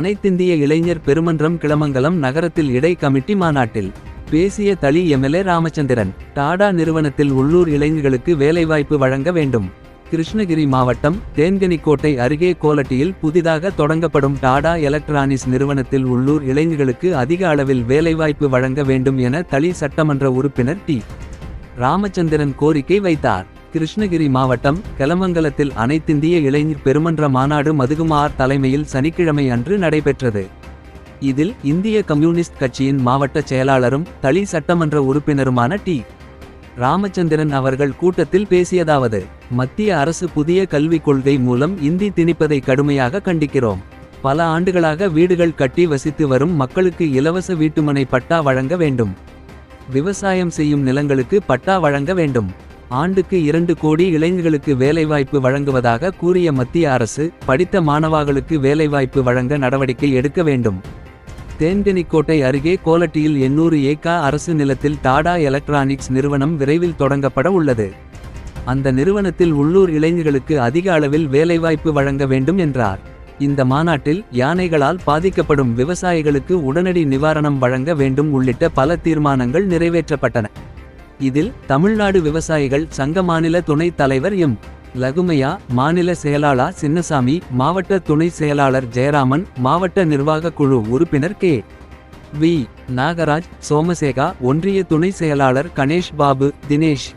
அனைத்திந்திய இளைஞர் பெருமன்றம் கிளமங்கலம் நகரத்தில் இடை கமிட்டி மாநாட்டில் பேசிய தளி எம்எல்ஏ ராமச்சந்திரன் டாடா நிறுவனத்தில் உள்ளூர் இளைஞர்களுக்கு வேலைவாய்ப்பு வழங்க வேண்டும். கிருஷ்ணகிரி மாவட்டம் தேன்கனிக்கோட்டை அருகே கோலட்டியில் புதிதாக தொடங்கப்படும் டாடா எலக்ட்ரானிக்ஸ் நிறுவனத்தில் உள்ளூர் இளைஞர்களுக்கு அதிக அளவில் வேலைவாய்ப்பு வழங்க வேண்டும் என தளி சட்டமன்ற உறுப்பினர் டி. ராமச்சந்திரன் கோரிக்கை வைத்தார். கிருஷ்ணகிரி மாவட்டம் கெலமங்கலத்தில் அனைத்திந்திய இளைஞர் பெருமன்ற மாநாடு மதுகுமார் தலைமையில் சனிக்கிழமை அன்று நடைபெற்றது. இதில் இந்திய கம்யூனிஸ்ட் கட்சியின் மாவட்ட செயலாளரும் தளி சட்டமன்ற உறுப்பினருமான டி. ராமச்சந்திரன் அவர்கள் கூட்டத்தில் பேசியதாவது மத்திய அரசு புதிய கல்விக் கொள்கை மூலம் இந்தி திணிப்பதை கடுமையாக கண்டிக்கிறோம். பல ஆண்டுகளாக வீடுகள் கட்டி வசித்து வரும் மக்களுக்கு இலவச வீட்டுமனை பட்டா வழங்க வேண்டும். விவசாயம் செய்யும் நிலங்களுக்கு பட்டா வழங்க வேண்டும். ஆண்டுக்கு இரண்டு கோடி இளைஞர்களுக்கு வேலைவாய்ப்பு வழங்குவதாக கூறிய மத்திய அரசு படித்த மாணவர்களுக்கு வேலைவாய்ப்பு வழங்க நடவடிக்கை எடுக்க வேண்டும். தேன்கனிக்கோட்டை அருகே கோலட்டியில் எண்ணூறு ஏக்கா அரசு நிலத்தில் டாடா எலக்ட்ரானிக்ஸ் நிறுவனம் விரைவில் தொடங்கப்பட உள்ளது. அந்த நிறுவனத்தில் உள்ளூர் இளைஞர்களுக்கு அதிக அளவில் வேலைவாய்ப்பு வழங்க வேண்டும் என்றார். இந்த மாநாட்டில் யானைகளால் பாதிக்கப்படும் விவசாயிகளுக்கு உடனடி நிவாரணம் வழங்க வேண்டும் உள்ளிட்ட பல தீர்மானங்கள் நிறைவேற்றப்பட்டன. இதில் தமிழ்நாடு விவசாயிகள் சங்க மாநில துணைத் தலைவர் எம். லகுமையா மாநில செயலாளர் சின்னசாமி மாவட்ட துணை செயலாளர் ஜெயராமன் மாவட்ட நிர்வாக குழு உறுப்பினர் கே. வி. நாகராஜ் சோமசேகா ஒன்றிய துணை செயலாளர் கணேஷ் பாபு தினேஷ்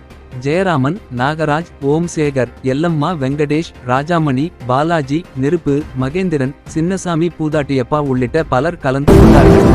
ஜெயராமன் நாகராஜ் ஓம்சேகர் எல்லம்மா வெங்கடேஷ் ராஜாமணி பாலாஜி நெருப்பு மகேந்திரன் சின்னசாமி பூதாட்டியப்பா உள்ளிட்ட பலர் கலந்து கொண்டார்கள்.